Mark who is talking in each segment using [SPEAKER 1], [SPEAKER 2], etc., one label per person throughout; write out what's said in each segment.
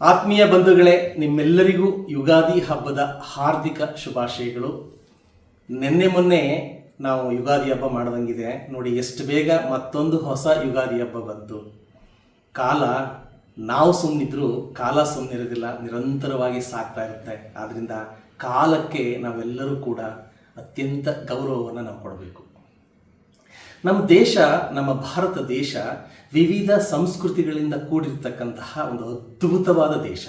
[SPEAKER 1] ಆತ್ಮೀಯ ಬಂಧುಗಳೇ, ನಿಮ್ಮೆಲ್ಲರಿಗೂ ಯುಗಾದಿ ಹಬ್ಬದ ಹಾರ್ದಿಕ ಶುಭಾಶಯಗಳು. ನಿನ್ನೆ ಮೊನ್ನೆ ನಾವು ಯುಗಾದಿ ಹಬ್ಬ ಮಾಡ್ದಂಗಿದೆ. ನೋಡಿ, ಎಷ್ಟು ಬೇಗ ಮತ್ತೊಂದು ಹೊಸ ಯುಗಾದಿ ಹಬ್ಬ ಬಂತು. ಕಾಲ, ನಾವು ಸುಮ್ಮನಿದ್ರು ಕಾಲ ಸುಮ್ಮನಿರೋದಿಲ್ಲ ನಿರಂತರವಾಗಿ ಸಾಕ್ತಾ ಇರುತ್ತೆ. ಆದ್ದರಿಂದ ಕಾಲಕ್ಕೆ ನಾವೆಲ್ಲರೂ ಕೂಡ ಅತ್ಯಂತ ಗೌರವವನ್ನು ನಾವು ಕೊಡಬೇಕು. ನಮ್ಮ ದೇಶ, ನಮ್ಮ ಭಾರತ ದೇಶ ವಿವಿಧ ಸಂಸ್ಕೃತಿಗಳಿಂದ ಕೂಡಿರ್ತಕ್ಕಂತಹ ಒಂದು ಅದ್ಭುತವಾದ ದೇಶ.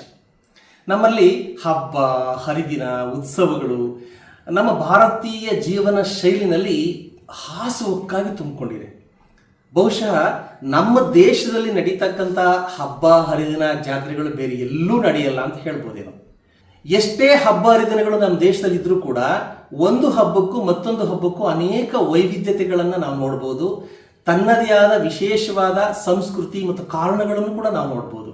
[SPEAKER 1] ನಮ್ಮಲ್ಲಿ ಹಬ್ಬ, ಹರಿದಿನ, ಉತ್ಸವಗಳು, ನಮ್ಮ ಭಾರತೀಯ ಜೀವನ ಶೈಲಿನಲ್ಲಿ ಹಾಸುಹೊಕ್ಕಾಗಿ ತುಂಬಿಕೊಂಡಿದೆ. ಬಹುಶಃ ನಮ್ಮ ದೇಶದಲ್ಲಿ ನಡೀತಕ್ಕಂಥ ಹಬ್ಬ, ಹರಿದಿನ ಜಾತ್ರೆಗಳು ಬೇರೆ ಎಲ್ಲೂ ನಡೆಯಲ್ಲ ಅಂತ ಹೇಳ್ಬೋದೇನೋ. ಎಷ್ಟೇ ಹಬ್ಬ, ಹರಿದಿನಗಳು ನಮ್ಮ ದೇಶದಲ್ಲಿ ಇದ್ರೂ ಕೂಡ ಒಂದು ಹಬ್ಬಕ್ಕೂ ಮತ್ತೊಂದು ಹಬ್ಬಕ್ಕೂ ಅನೇಕ ವೈವಿಧ್ಯತೆಗಳನ್ನು ನಾವು ನೋಡ್ಬೋದು. ತನ್ನದೇ ಆದ ವಿಶೇಷವಾದ ಸಂಸ್ಕೃತಿ ಮತ್ತು ಕಾರಣಗಳನ್ನು ಕೂಡ ನಾವು ನೋಡ್ಬೋದು.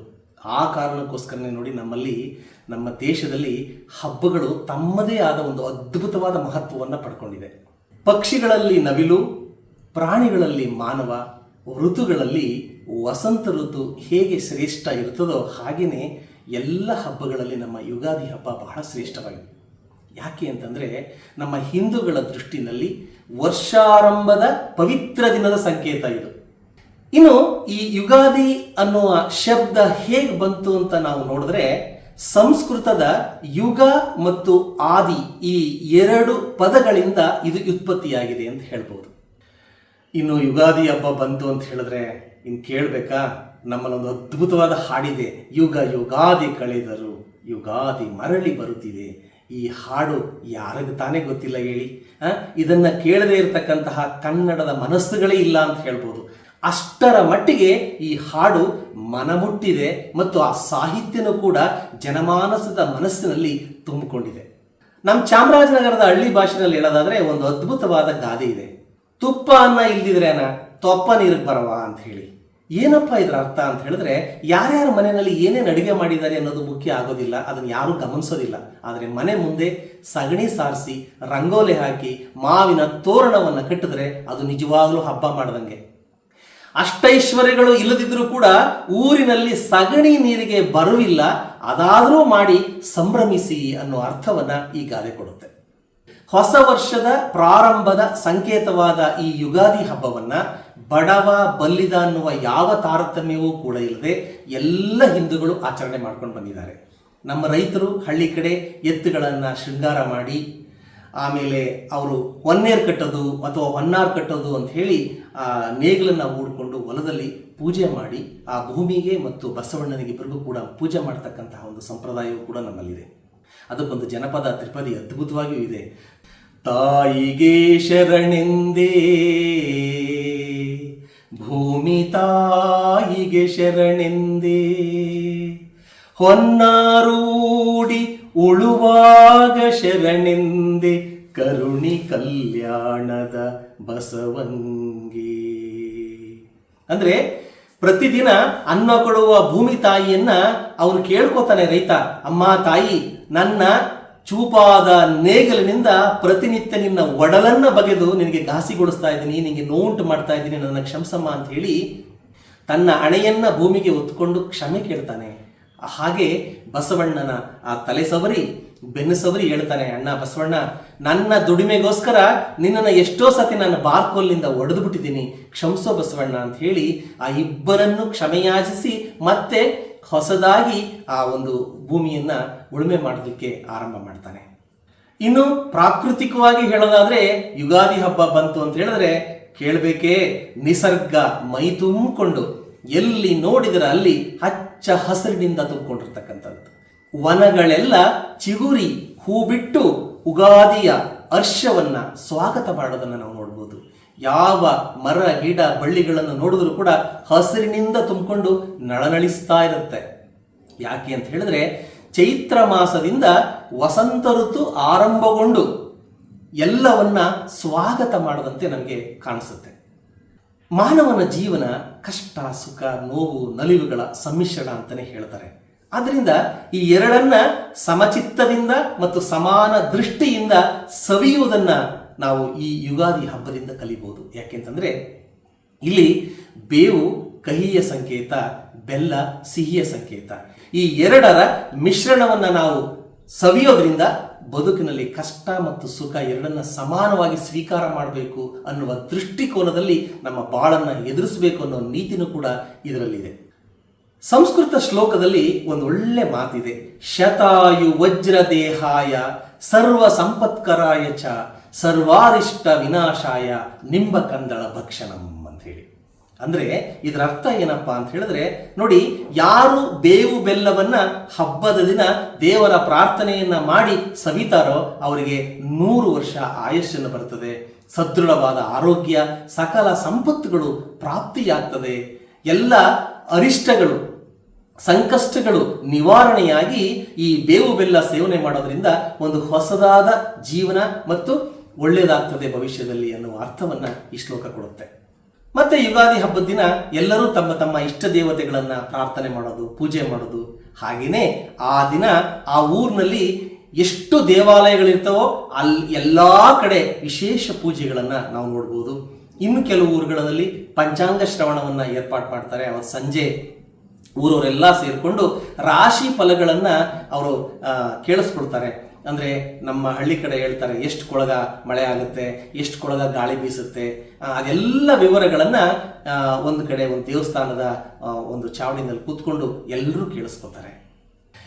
[SPEAKER 1] ಆ ಕಾರಣಕ್ಕೋಸ್ಕರನೇ ನೋಡಿ ನಮ್ಮಲ್ಲಿ, ನಮ್ಮ ದೇಶದಲ್ಲಿ ಹಬ್ಬಗಳು ತಮ್ಮದೇ ಆದ ಒಂದು ಅದ್ಭುತವಾದ ಮಹತ್ವವನ್ನು ಪಡ್ಕೊಂಡಿದೆ. ಪಕ್ಷಿಗಳಲ್ಲಿ ನವಿಲು, ಪ್ರಾಣಿಗಳಲ್ಲಿ ಮಾನವ, ಋತುಗಳಲ್ಲಿ ವಸಂತ ಋತು ಹೇಗೆ ಶ್ರೇಷ್ಠ ಇರ್ತದೋ ಹಾಗೆಯೇ ಎಲ್ಲ ಹಬ್ಬಗಳಲ್ಲಿ ನಮ್ಮ ಯುಗಾದಿ ಹಬ್ಬ ಬಹಳ ಶ್ರೇಷ್ಠವಾಗಿದೆ. ಯಾಕೆ ಅಂತಂದರೆ ನಮ್ಮ ಹಿಂದೂಗಳ ದೃಷ್ಟಿನಲ್ಲಿ ವರ್ಷಾರಂಭದ ಪವಿತ್ರ ದಿನದ ಸಂಕೇತ ಇದು. ಇನ್ನು ಈ ಯುಗಾದಿ ಅನ್ನುವ ಶಬ್ದ ಹೇಗೆ ಬಂತು ಅಂತ ನಾವು ನೋಡಿದ್ರೆ ಸಂಸ್ಕೃತದ ಯುಗ ಮತ್ತು ಆದಿ ಈ ಎರಡು ಪದಗಳಿಂದ ಇದು ಉತ್ಪತ್ತಿಯಾಗಿದೆ ಅಂತ ಹೇಳ್ಬೋದು. ಇನ್ನು ಯುಗಾದಿ ಹಬ್ಬ ಬಂತು ಅಂತ ಹೇಳಿದ್ರೆ ಇನ್ನು ಕೇಳಬೇಕಾ? ನಮ್ಮಲ್ಲೊಂದು ಅದ್ಭುತವಾದ ಹಾಡಿದೆ. ಯುಗ ಯುಗಾದಿ ಕಳೆದರು ಯುಗಾದಿ ಮರಳಿ ಬರುತ್ತಿದೆ. ಈ ಹಾಡು ಯಾರಿಗೆ ತಾನೇ ಗೊತ್ತಿಲ್ಲ ಹೇಳಿ? ಇದನ್ನ ಕೇಳದೇ ಇರತಕ್ಕಂತಹ ಕನ್ನಡದ ಮನಸ್ಸುಗಳೇ ಇಲ್ಲ ಅಂತ ಹೇಳ್ಬೋದು. ಅಷ್ಟರ ಮಟ್ಟಿಗೆ ಈ ಹಾಡು ಮನಮುಟ್ಟಿದೆ ಮತ್ತು ಆ ಸಾಹಿತ್ಯನೂ ಕೂಡ ಜನಮಾನಸದ ಮನಸ್ಸಿನಲ್ಲಿ ತುಂಬಿಕೊಂಡಿದೆ. ನಮ್ಮ ಚಾಮರಾಜನಗರದ ಹಳ್ಳಿ ಭಾಷೆನಲ್ಲಿ ಹೇಳೋದಾದ್ರೆ ಒಂದು ಅದ್ಭುತವಾದ ಗಾದೆ ಇದೆ. ತುಪ್ಪ ಅನ್ನ ಇಲ್ದಿದ್ರೇನ ತೊಪ್ಪ ನೀರಿಗೆ ಬರವ ಅಂತ ಹೇಳಿ. ಏನಪ್ಪ ಇದ್ರ ಅರ್ಥ ಅಂತ ಹೇಳಿದ್ರೆ ಯಾರ್ಯಾರ ಮನೆಯಲ್ಲಿ ಏನೇನು ಅಡುಗೆ ಮಾಡಿದ್ದಾರೆ ಅನ್ನೋದು ಮುಖ್ಯ ಆಗೋದಿಲ್ಲ, ಅದನ್ನು ಯಾರೂ ಗಮನಿಸೋದಿಲ್ಲ. ಆದರೆ ಮನೆ ಮುಂದೆ ಸಗಣಿ ಸಾರಿಸಿ, ರಂಗೋಲಿ ಹಾಕಿ, ಮಾವಿನ ತೋರಣವನ್ನು ಕಟ್ಟಿದ್ರೆ ಅದು ನಿಜವಾಗ್ಲೂ ಹಬ್ಬ ಮಾಡ್ದಂಗೆ. ಅಷ್ಟೈಶ್ವರ್ಯಗಳು ಇಲ್ಲದಿದ್ರೂ ಕೂಡ ಊರಿನಲ್ಲಿ ಸಗಣಿ ನೀರಿಗೆ ಬರುವಿಲ್ಲ, ಅದಾದರೂ ಮಾಡಿ ಸಂಭ್ರಮಿಸಿ ಅನ್ನೋ ಅರ್ಥವನ್ನ ಈ ಗಾದೆ ಕೊಡುತ್ತೆ. ಹೊಸ ವರ್ಷದ ಪ್ರಾರಂಭದ ಸಂಕೇತವಾದ ಈ ಯುಗಾದಿ ಹಬ್ಬವನ್ನ ಬಡವ ಬಲ್ಲಿದ ಅನ್ನುವ ಯಾವ ತಾರತಮ್ಯವೂ ಕೂಡ ಇಲ್ಲದೆ ಎಲ್ಲ ಹಿಂದೂಗಳು ಆಚರಣೆ ಮಾಡ್ಕೊಂಡು ಬಂದಿದ್ದಾರೆ. ನಮ್ಮ ರೈತರು ಹಳ್ಳಿ ಕಡೆ ಎತ್ತುಗಳನ್ನು ಶೃಂಗಾರ ಮಾಡಿ, ಆಮೇಲೆ ಅವರು ಹೊನ್ನೇರ್ ಕಟ್ಟೋದು ಅಥವಾ ಹೊನ್ನಾರ್ ಕಟ್ಟೋದು ಅಂತ ಹೇಳಿ, ಆ, ನೇಗಿಲನ್ನು ಹೂಡಿಕೊಂಡು ಹೊಲದಲ್ಲಿ ಪೂಜೆ ಮಾಡಿ, ಆ ಭೂಮಿಗೆ ಮತ್ತು ಬಸವಣ್ಣನಿಗೆ ಇಬ್ಬರಿಗೂ ಕೂಡ ಪೂಜೆ ಮಾಡ್ತಕ್ಕಂತಹ ಒಂದು ಸಂಪ್ರದಾಯವು ಕೂಡ ನಮ್ಮಲ್ಲಿದೆ. ಅದಕ್ಕೊಂದು ಜನಪದ ತ್ರಿಪದಿ ಅದ್ಭುತವಾಗಿಯೂ ಇದೆ. ತಾಯಿಗೆ ಶರಣೆಂದೇ ಭೂಮಿ ತಾಯಿಗೆ ಶರಣೆಂದೇ. ಹೊನ್ನಾರೂಡಿ ಉಳುವಾಗ ಶರಣೆಂದೆ ಕರುಣಿ ಕಲ್ಯಾಣದ ಬಸವಂಗಿ. ಅಂದ್ರೆ ಪ್ರತಿದಿನ ಅನ್ನ ಕೊಡುವ ಭೂಮಿ ತಾಯಿಯನ್ನ ಅವನು ಕೇಳ್ಕೊತಾನೆ ರೈತ, ಅಮ್ಮ ತಾಯಿ, ನನ್ನ ಚೂಪಾದ ನೇಗಲಿನಿಂದ ಪ್ರತಿನಿತ್ಯ ನಿನ್ನ ಒಡಲನ್ನ ಬಗೆದು ನಿನಗೆ ಘಾಸಿಗೊಳಿಸ್ತಾ ಇದ್ದೀನಿ, ನಿನಗೆ ನೋವುಂಟು ಮಾಡ್ತಾ ಇದ್ದೀನಿ, ನನ್ನ ಕ್ಷಮಸಮ್ಮ ಅಂತ ಹೇಳಿ ತನ್ನ ಅಣೆಯನ್ನ ಭೂಮಿಗೆ ಒತ್ಕೊಂಡು ಕ್ಷಮೆ ಕೇಳ್ತಾನೆ. ಹಾಗೆ ಬಸವಣ್ಣನ ಆ ತಲೆ ಸವರಿ, ಬೆನ್ನು ಸವರಿ ಹೇಳ್ತಾನೆ, ಅಣ್ಣ ಬಸವಣ್ಣ, ನನ್ನ ದುಡಿಮೆಗೋಸ್ಕರ ನಿನ್ನನ್ನು ಎಷ್ಟೋ ಸತಿ ನಾನು ಬಾರ್ಕೋಲ್ನಿಂದ ಒಡೆದು ಬಿಟ್ಟಿದ್ದೀನಿ. ಕ್ಷಮಿಸೋ ಬಸವಣ್ಣ ಅಂತ ಹೇಳಿ ಆ ಇಬ್ಬರನ್ನು ಕ್ಷಮೆಯಾಚಿಸಿ ಮತ್ತೆ ಹೊಸದಾಗಿ ಆ ಒಂದು ಭೂಮಿಯನ್ನ ಉಳುಮೆ ಮಾಡೋದಕ್ಕೆ ಆರಂಭ ಮಾಡ್ತಾನೆ. ಇನ್ನು ಪ್ರಾಕೃತಿಕವಾಗಿ ಹೇಳೋದಾದ್ರೆ ಯುಗಾದಿ ಹಬ್ಬ ಬಂತು ಅಂತ ಹೇಳಿದ್ರೆ ಕೇಳಬೇಕೇ, ನಿಸರ್ಗ ಮೈ ತುಂಬಿಕೊಂಡು ಎಲ್ಲಿ ನೋಡಿದರೆ ಅಲ್ಲಿ ಹಚ್ಚ ಹಸಿರಿನಿಂದ ತುಂಬಿಕೊಂಡಿರ್ತಕ್ಕಂಥದ್ದು. ವನಗಳೆಲ್ಲ ಚಿಗುರಿ ಹೂ ಬಿಟ್ಟು ಉಗಾದಿಯ ಹರ್ಷವನ್ನ ಸ್ವಾಗತ ಮಾಡೋದನ್ನ ನಾವು ಯಾವ ಮರ, ಗಿಡ, ಬಳ್ಳಿಗಳನ್ನು ನೋಡಿದ್ರು ಕೂಡ ಹಸಿರಿನಿಂದ ತುಂಬಿಕೊಂಡು ನಳನಳಿಸ್ತಾ ಇರುತ್ತೆ. ಯಾಕೆ ಅಂತ ಹೇಳಿದ್ರೆ, ಚೈತ್ರ ಮಾಸದಿಂದ ವಸಂತ ಋತು ಆರಂಭಗೊಂಡು ಎಲ್ಲವನ್ನ ಸ್ವಾಗತ ಮಾಡದಂತೆ ನಮಗೆ ಕಾಣಿಸುತ್ತೆ. ಮಾನವನ ಜೀವನ ಕಷ್ಟ, ಸುಖ, ನೋವು, ನಲಿವುಗಳ ಸಮ್ಮಿಶ್ರಣ ಅಂತಾನೆ ಹೇಳ್ತಾರೆ. ಆದ್ರಿಂದ ಈ ಎರಡನ್ನ ಸಮಚಿತ್ತದಿಂದ ಮತ್ತು ಸಮಾನ ದೃಷ್ಟಿಯಿಂದ ಸವಿಯುವುದನ್ನ ನಾವು ಈ ಯುಗಾದಿ ಹಬ್ಬದಿಂದ ಕಲಿಬಹುದು ಯಾಕೆಂತಂದ್ರೆ ಇಲ್ಲಿ ಬೇವು, ಕಹಿಯ ಸಂಕೇತ, ಬೆಲ್ಲ, ಸಿಹಿಯ ಸಂಕೇತ. ಈ ಎರಡರ ಮಿಶ್ರಣವನ್ನ ನಾವು ಸವಿಯೋದ್ರಿಂದ ಬದುಕಿನಲ್ಲಿ ಕಷ್ಟ ಮತ್ತು ಸುಖ ಎರಡನ್ನ ಸಮಾನವಾಗಿ ಸ್ವೀಕಾರ ಮಾಡಬೇಕು ಅನ್ನುವ ದೃಷ್ಟಿಕೋನದಲ್ಲಿ ನಮ್ಮ ಬಾಳನ್ನ ಎದುರಿಸಬೇಕು ಅನ್ನೋ ನೀತಿನೂ ಕೂಡ ಇದರಲ್ಲಿದೆ. ಸಂಸ್ಕೃತ ಶ್ಲೋಕದಲ್ಲಿ ಒಂದು ಒಳ್ಳೆ ಮಾತಿದೆ. ಶತಾಯು ವಜ್ರ ದೇಹಾಯ ಸರ್ವ ಸಂಪತ್ಕರಾಯ ಚ ಸರ್ವಾರಿಷ್ಟ ವಿನಾಶಾಯ ನಿಂಬ ಕಂದಳ ಭಕ್ಷಣಂ ಅಂತ ಹೇಳಿ ಅಂದ್ರೆ ಇದರ ಅರ್ಥ ಏನಪ್ಪಾ ಅಂತ ಹೇಳಿದ್ರೆ, ನೋಡಿ, ಯಾರು ಬೇವು ಬೆಲ್ಲವನ್ನ ಹಬ್ಬದ ದಿನ ದೇವರ ಪ್ರಾರ್ಥನೆಯನ್ನ ಮಾಡಿ ಸವಿತಾರೋ ಅವರಿಗೆ ನೂರು ವರ್ಷ ಆಯಸ್ಸನ್ನು ಬರ್ತದೆ. ಸದೃಢವಾದ ಆರೋಗ್ಯ, ಸಕಲ ಸಂಪತ್ತುಗಳು ಪ್ರಾಪ್ತಿಯಾಗ್ತದೆ. ಎಲ್ಲ ಅರಿಷ್ಟಗಳು, ಸಂಕಷ್ಟಗಳು ನಿವಾರಣೆಯಾಗಿ ಈ ಬೇವು ಬೆಲ್ಲ ಸೇವನೆ ಮಾಡೋದ್ರಿಂದ ಒಂದು ಹೊಸದಾದ ಜೀವನ ಮತ್ತು ಒಳ್ಳೆಯದಾಗ್ತದೆ ಭವಿಷ್ಯದಲ್ಲಿ ಅನ್ನುವ ಅರ್ಥವನ್ನು ಈ ಶ್ಲೋಕ ಕೊಡುತ್ತೆ. ಮತ್ತೆ ಯುಗಾದಿ ಹಬ್ಬದ ದಿನ ಎಲ್ಲರೂ ತಮ್ಮ ತಮ್ಮ ಇಷ್ಟ ದೇವತೆಗಳನ್ನು ಪ್ರಾರ್ಥನೆ ಮಾಡೋದು, ಪೂಜೆ ಮಾಡೋದು. ಹಾಗೆಯೇ ಆ ದಿನ ಆ ಊರಿನಲ್ಲಿ ಎಷ್ಟು ದೇವಾಲಯಗಳಿರ್ತವೋ ಅಲ್ಲಿ ಎಲ್ಲ ಕಡೆ ವಿಶೇಷ ಪೂಜೆಗಳನ್ನು ನಾವು ನೋಡ್ಬೋದು. ಇನ್ನು ಕೆಲವು ಊರುಗಳಲ್ಲಿ ಪಂಚಾಂಗ ಶ್ರವಣವನ್ನು ಏರ್ಪಾಡು ಮಾಡ್ತಾರೆ. ಅವತ್ತು ಸಂಜೆ ಊರವರೆಲ್ಲ ಸೇರಿಕೊಂಡು ರಾಶಿ ಫಲಗಳನ್ನು ಅವರು ಕೇಳಿಸ್ಕೊಡ್ತಾರೆ. ಅಂದ್ರೆ ನಮ್ಮ ಹಳ್ಳಿ ಕಡೆ ಹೇಳ್ತಾರೆ, ಎಷ್ಟು ಕೊಳಗ ಮಳೆ ಆಗುತ್ತೆ, ಎಷ್ಟು ಕೊಳಗ ಗಾಳಿ ಬೀಸುತ್ತೆ. ಅದೆಲ್ಲ ವಿವರಗಳನ್ನ ಒಂದು ಕಡೆ ಒಂದು ದೇವಸ್ಥಾನದ ಒಂದು ಚಾವಡಿನಲ್ಲಿ ಕೂತ್ಕೊಂಡು ಎಲ್ಲರೂ ಕೇಳಿಸ್ಕೊತಾರೆ.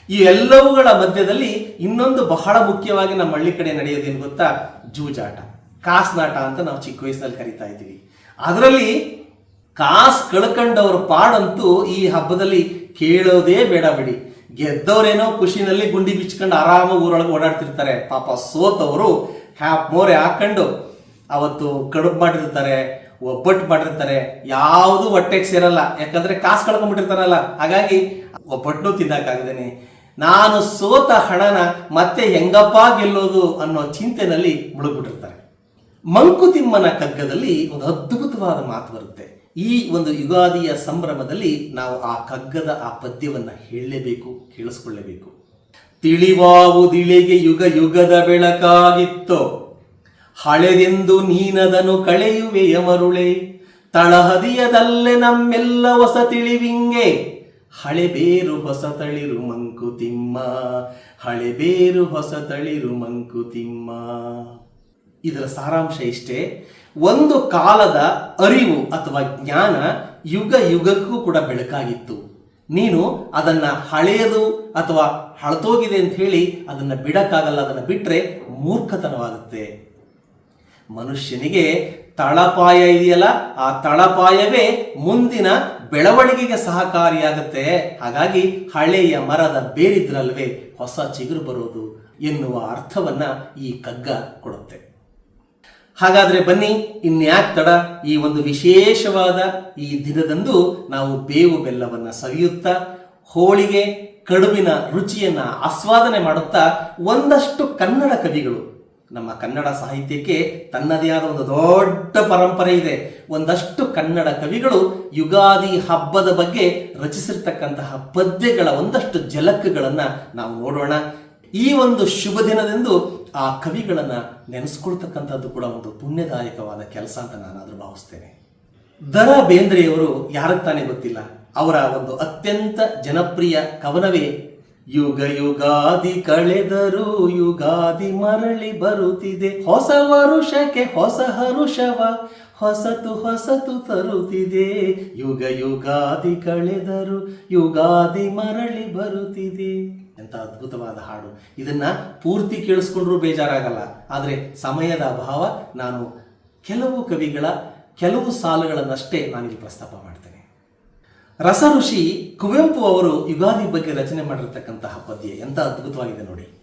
[SPEAKER 1] ಈ ಎಲ್ಲವುಗಳ ಮಧ್ಯದಲ್ಲಿ ಇನ್ನೊಂದು ಬಹಳ ಮುಖ್ಯವಾಗಿ ನಮ್ಮ ಹಳ್ಳಿ ಕಡೆ ನಡೆಯೋದೇನು ಗೊತ್ತಾ? ಜೂಜಾಟ, ಕಾಸ್ನಾಟ ಅಂತ ನಾವು ಚಿಕ್ಕ ವಯಸ್ಸಿನಲ್ಲಿ ಕರಿತಾ ಇದ್ದೀವಿ. ಅದರಲ್ಲಿ ಕಾಸ್ ಕಳ್ಕೊಂಡವ್ರ ಪಾಡಂತೂ ಈ ಹಬ್ಬದಲ್ಲಿ ಕೇಳೋದೇ ಬೇಡ ಬಿಡಿ. ಗೆದ್ದವರೇನೋ ಖುಷಿನಲ್ಲಿ ಗುಂಡಿ ಬಿಚ್ಕೊಂಡು ಆರಾಮಾಗಿ ಊರೊಳಗೆ ಓಡಾಡ್ತಿರ್ತಾರೆ. ಪಾಪ ಸೋತವರು ಹ್ಯಾಪ್ ಮೋರೆ ಹಾಕೊಂಡು ಅವತ್ತು ಕಡುಬು ಮಾಡಿರ್ತಾರೆ, ಒಬ್ಬಟ್ಟು ಮಾಡಿರ್ತಾರೆ, ಯಾವುದು ಹೊಟ್ಟೆಗೆ ಸೇರಲ್ಲ. ಯಾಕಂದ್ರೆ ಕಾಸು ಕಳ್ಕೊಂಡ್ಬಿಟ್ಟಿರ್ತಾರಲ್ಲ ಹಾಗಾಗಿ ಒಬ್ಬಟ್ಟು ತಿನ್ನಕ್ಕಾಗದೇನೆ ನಾನು ಸೋತ ಹಣನ ಮತ್ತೆ ಹೆಂಗಪ್ಪ ಗೆಲ್ಲೋದು ಅನ್ನೋ ಚಿಂತೆನಲ್ಲಿ ಮುಳುಗ್ಬಿಟ್ಟಿರ್ತಾರೆ. ಮಂಕುತಿಮ್ಮನ ಕಗ್ಗದಲ್ಲಿ ಒಂದು ಅದ್ಭುತವಾದ ಮಾತು ಬರುತ್ತೆ. ಈ ಒಂದು ಯುಗಾದಿಯ ಸಂಭ್ರಮದಲ್ಲಿ ನಾವು ಆ ಕಗ್ಗದ ಆ ಪದ್ಯವನ್ನು ಹೇಳಲೇಬೇಕು ತಿಳಿವಾವು ದಿಳಿಗೆ ಯುಗ ಯುಗದ ಬೆಳಕಾಗಿತ್ತು. ಹಳೆದೆಂದು ನೀನದನು ಕಳೆಯುವೆಯ ಮರುಳೆ ತಳಹದಿಯದಲ್ಲೇ ನಮ್ಮೆಲ್ಲ ಹೊಸ ತಿಳಿವಿಂಗೆ. ಹಳೆ ಬೇರು ಹೊಸ ತಳಿರು ಮಂಕುತಿಮ್ಮ ಹಳೆ ಬೇರು ಹೊಸ ತಳಿರು ಮಂಕುತಿಮ್ಮ ಇದರ ಸಾರಾಂಶ ಇಷ್ಟೇ ಒಂದು ಕಾಲದ ಅರಿವು ಅಥವಾ ಜ್ಞಾನ ಯುಗ ಯುಗಕ್ಕೂ ಕೂಡ ಬೆಳಕಾಗಿತ್ತು. ನೀನು ಅದನ್ನ ಹಳೆಯದು ಅಥವಾ ಹಳತೋಗಿದೆ ಅಂತ ಹೇಳಿ ಅದನ್ನ ಬಿಡಕ್ಕಾಗಲ್ಲ, ಅದನ್ನ ಬಿಟ್ರೆ ಮೂರ್ಖತನವಾಗುತ್ತೆ. ಮನುಷ್ಯನಿಗೆ ತಳಪಾಯ ಇದೆಯಲ್ಲ, ಆ ತಳಪಾಯವೇ ಮುಂದಿನ ಬೆಳವಣಿಗೆಗೆ ಸಹಕಾರಿಯಾಗುತ್ತೆ. ಹಾಗಾಗಿ ಹಳೆಯ ಮರದ ಬೇರಿದ್ರಲ್ವೇ ಹೊಸ ಚಿಗುರು ಬರೋದು ಎನ್ನುವ ಅರ್ಥವನ್ನ ಈ ಕಗ್ಗ ಕೊಡುತ್ತೆ. ಹಾಗಾದ್ರೆ ಬನ್ನಿ, ಇನ್ಯಾಕ್ ತಡ? ಈ ಒಂದು ವಿಶೇಷವಾದ ಈ ದಿನದಂದು ನಾವು ಬೇವು ಬೆಲ್ಲವನ್ನ ಸವಿಯುತ್ತಾ, ಹೋಳಿಗೆ ಕಡುಬಿನ ರುಚಿಯನ್ನ ಆಸ್ವಾದನೆ ಮಾಡುತ್ತಾ, ಒಂದಷ್ಟು ಕನ್ನಡ ಕವಿಗಳು, ನಮ್ಮ ಕನ್ನಡ ಸಾಹಿತ್ಯಕ್ಕೆ ತನ್ನದೇ ಆದ ಒಂದು ದೊಡ್ಡ ಪರಂಪರೆ ಇದೆ. ಒಂದಷ್ಟು ಕನ್ನಡ ಕವಿಗಳು ಯುಗಾದಿ ಹಬ್ಬದ ಬಗ್ಗೆ ರಚಿಸಿರ್ತಕ್ಕಂತಹ ಪದ್ಯಗಳ ಒಂದಷ್ಟು ಝಲಕ್ಗಳನ್ನು ನಾವು ನೋಡೋಣ. ಈ ಒಂದು ಶುಭ ದಿನದಂದು ಆ ಕವಿಗಳನ್ನ ನೆನೆಸ್ಕೊಳ್ತಕ್ಕಂಥದ್ದು ಕೂಡ ಒಂದು ಪುಣ್ಯದಾಯಕವಾದ ಕೆಲಸ ಅಂತ ನಾನಾದ್ರೂ ಭಾವಿಸ್ತೇನೆ. ದರ ಬೇಂದ್ರೆಯವರು ಯಾರಿಗೆ ತಾನೇ ಗೊತ್ತಿಲ್ಲ? ಅವರ ಒಂದು ಅತ್ಯಂತ ಜನಪ್ರಿಯ ಕವನವೇ, ಯುಗ ಯುಗಾದಿ ಕಳೆದರು ಯುಗಾದಿ ಮರಳಿ ಬರುತ್ತಿದೆ. ಹೊಸ ವರುಷಕ್ಕೆ ಹೊಸ ಹರುಷವ, ಹೊಸತು ಹೊಸತು ತರುತ್ತಿದೆ. ಯುಗ ಯುಗಾದಿ ಕಳೆದರು ಯುಗಾದಿ ಮರಳಿ ಬರುತ್ತಿದೆ. ಎಂತ ಅದ್ಭುತವಾದ ಹಾಡು. ಇದನ್ನ ಪೂರ್ತಿ ಕೇಳಿಸ್ಕೊಂಡ್ರೂ ಬೇಜಾರಾಗಲ್ಲ. ಆದರೆ ಸಮಯದ ಅಭಾವ ನಾನು ಕೆಲವು ಕವಿಗಳ, ಕೆಲವು ಸಾಲುಗಳನ್ನಷ್ಟೇ ನಾನಿಲ್ಲಿ ಪ್ರಸ್ತಾಪ ಮಾಡ್ತೇನೆ. ರಸ ಋಷಿ ಕುವೆಂಪು ಅವರು ಯುಗಾದಿ ಬಗ್ಗೆ ರಚನೆ ಮಾಡಿರ್ತಕ್ಕಂತಹ ಪದ್ಯ ಎಂತ ಅದ್ಭುತವಾಗಿದೆ ನೋಡಿ.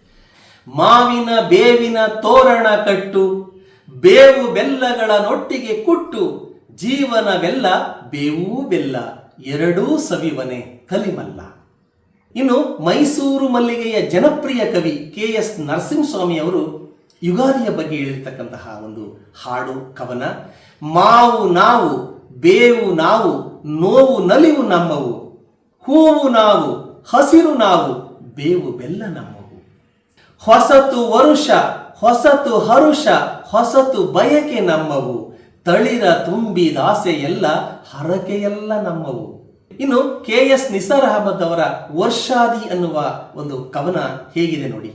[SPEAKER 1] ಮಾವಿನ ಬೇವಿನ ತೋರಣ ಕಟ್ಟು, ಬೇವು ಬೆಲ್ಲಗಳ ನೊಟ್ಟಿಗೆ ಕುಟ್ಟು, ಜೀವನವೆಲ್ಲ ಬೇವೂ ಬೆಲ್ಲ, ಎರಡೂ ಸವಿವನೆ ಕಲಿಮಲ್ಲ. ಇನ್ನು ಮೈಸೂರು ಮಲ್ಲಿಗೆಯ ಜನಪ್ರಿಯ ಕವಿ ಕೆ ಎಸ್ ನರಸಿಂಹಸ್ವಾಮಿ ಅವರು ಯುಗಾದಿಯ ಬಗ್ಗೆ ಹೇಳಿರ್ತಕ್ಕಂತಹ ಒಂದು ಹಾಡು, ಕವನ, ಮಾವು ನಾವು, ಬೇವು ನಾವು, ನೋವು ನಲಿವು ನಮ್ಮವು, ಹೂವು ನಾವು, ಹಸಿರು ನಾವು, ಬೇವು ಬೆಲ್ಲ ನಮ್ಮವು. ಹೊಸತು ವರುಷ, ಹೊಸತು ಹರುಷ, ಹೊಸತು ಬಯಕೆ ನಮ್ಮವು, ತಳಿರ ತುಂಬಿದಾಸೆ ಎಲ್ಲ ಹರಕೆಯೆಲ್ಲ ನಮ್ಮವು. ಇನ್ನು ಕೆ ಎಸ್ ನಿಸಾರ್ ಅಹಮದ್ ಅವರ ವರ್ಷಾದಿ ಅನ್ನುವ ಒಂದು ಕವನ ಹೇಗಿದೆ ನೋಡಿ.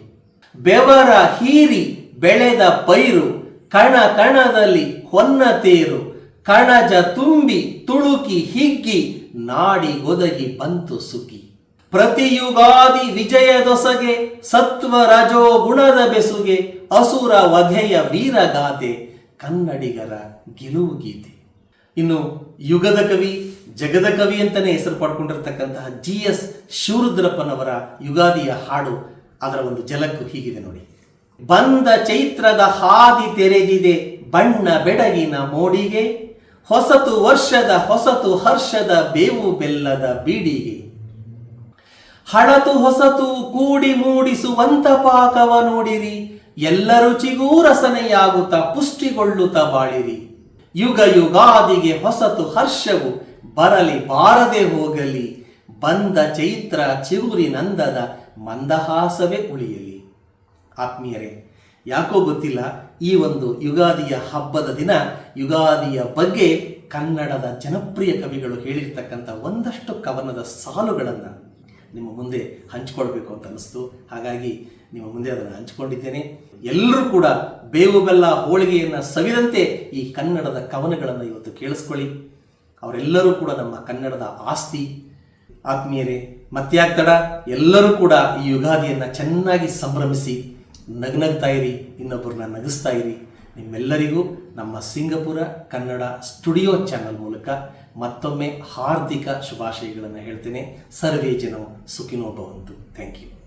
[SPEAKER 1] ಬೆವರ ಹೀರಿ ಬೆಳೆದ ಪೈರು ಕಣ ಕಣದಲ್ಲಿ ಹೊನ್ನ ತೇರು, ಕಣಜ ತುಂಬಿ ತುಳುಕಿ ಹಿಗ್ಗಿ ನಾಡಿ ಒದಗಿ ಬಂತು ಸುಗ್ಗಿ. ಪ್ರತಿಯುಗಾದಿ ವಿಜಯದೊಸಗೆ ಸತ್ವ ರಜೋ ಗುಣದ ಬೆಸುಗೆ, ಅಸುರ ವಧೆಯ ವೀರಗಾದೆ ಕನ್ನಡಿಗರ ಗೆಲುವು ಗೀತೆ. ಇನ್ನು ಯುಗದ ಕವಿ, ಜಗದ ಕವಿ ಅಂತಾನೆ ಹೆಸರು ಪಡ್ಕೊಂಡಿರ್ತಕ್ಕಂತಹ ಜಿ ಎಸ್ ಶಿವರುದ್ರಪ್ಪನವರ ಯುಗಾದಿಯ ಹಾಡು ಅದರ ಒಂದು ಜಲಕ್ಕು ಹೀಗಿದೆ ನೋಡಿ. ಬಂದ ಚೈತ್ರದ ಹಾದಿ ತೆರೆದಿದೆ ಬಣ್ಣ ಬೆಡಗಿನ ಮೋಡಿಗೆ, ಹೊಸತು ವರ್ಷದ ಹೊಸತು ಹರ್ಷದ ಬೇವು ಬೆಲ್ಲದ ಬೀಡಿಗೆ. ಹಳತು ಹೊಸತು ಕೂಡಿ ಮೂಡಿಸುವಂತ ಪಾಕವ ನೋಡಿರಿ ಎಲ್ಲ ರುಚಿಗೂ ರಸನೆಯಾಗುತ್ತಾ ಪುಷ್ಟಿಗೊಳ್ಳುತ್ತ ಬಾಳಿರಿ. ಯುಗ ಯುಗಾದಿಗೆ ಹೊಸತು ಹರ್ಷವು ಬರಲಿ, ಬಾರದೆ ಹೋಗಲಿ. ಬಂದ ಚೈತ್ರ ಚಿಗುರಿ ನಂದದ ಮಂದಹಾಸವೇ ಉಳಿಯಲಿ. ಆತ್ಮೀಯರೇ, ಯಾಕೋ ಗೊತ್ತಿಲ್ಲ, ಈ ಒಂದು ಯುಗಾದಿಯ ಹಬ್ಬದ ದಿನ ಯುಗಾದಿಯ ಬಗ್ಗೆ ಕನ್ನಡದ ಜನಪ್ರಿಯ ಕವಿಗಳು ಹೇಳಿರ್ತಕ್ಕಂಥ ಒಂದಷ್ಟು ಕವನದ ಸಾಲುಗಳನ್ನು ನಿಮ್ಮ ಮುಂದೆ ಹಂಚಿಕೊಳ್ಬೇಕು ಅಂತ ಅನ್ನಿಸ್ತು. ಹಾಗಾಗಿ ನಿಮ್ಮ ಮುಂದೆ ಅದನ್ನು ಹಂಚಿಕೊಂಡಿದ್ದೇನೆ. ಎಲ್ಲರೂ ಕೂಡ ಬೇವು ಬೆಲ್ಲ ಹೋಳಿಗೆಯನ್ನು ಸವಿದಂತೆ ಈ ಕನ್ನಡದ ಕವನಗಳನ್ನು ಇವತ್ತು ಕೇಳಿಸ್ಕೊಳ್ಳಿ. ಅವರೆಲ್ಲರೂ ಕೂಡ ನಮ್ಮ ಕನ್ನಡದ ಆಸ್ತಿ. ಆತ್ಮೀಯರೇ ಮತ್ತಾಗ್ತಡ ತಡ? ಎಲ್ಲರೂ ಕೂಡ ಈ ಯುಗಾದಿಯನ್ನು ಚೆನ್ನಾಗಿ ಸಂಭ್ರಮಿಸಿ ನಗ್ನಗ್ತಾ ಇರಿ ಇನ್ನೊಬ್ಬರನ್ನ ನಗಿಸ್ತಾ ಇರಿ. ನಿಮ್ಮೆಲ್ಲರಿಗೂ ನಮ್ಮ ಸಿಂಗಪುರ ಕನ್ನಡ ಸ್ಟುಡಿಯೋ ಚಾನಲ್ ಮೂಲಕ ಮತ್ತೊಮ್ಮೆ ಹಾರ್ದಿಕ ಶುಭಾಶಯಗಳನ್ನು ಹೇಳ್ತೇನೆ. ಸರ್ವೇ ಜನ ಸುಖಿನೋಭವಂತು ಥ್ಯಾಂಕ್ ಯು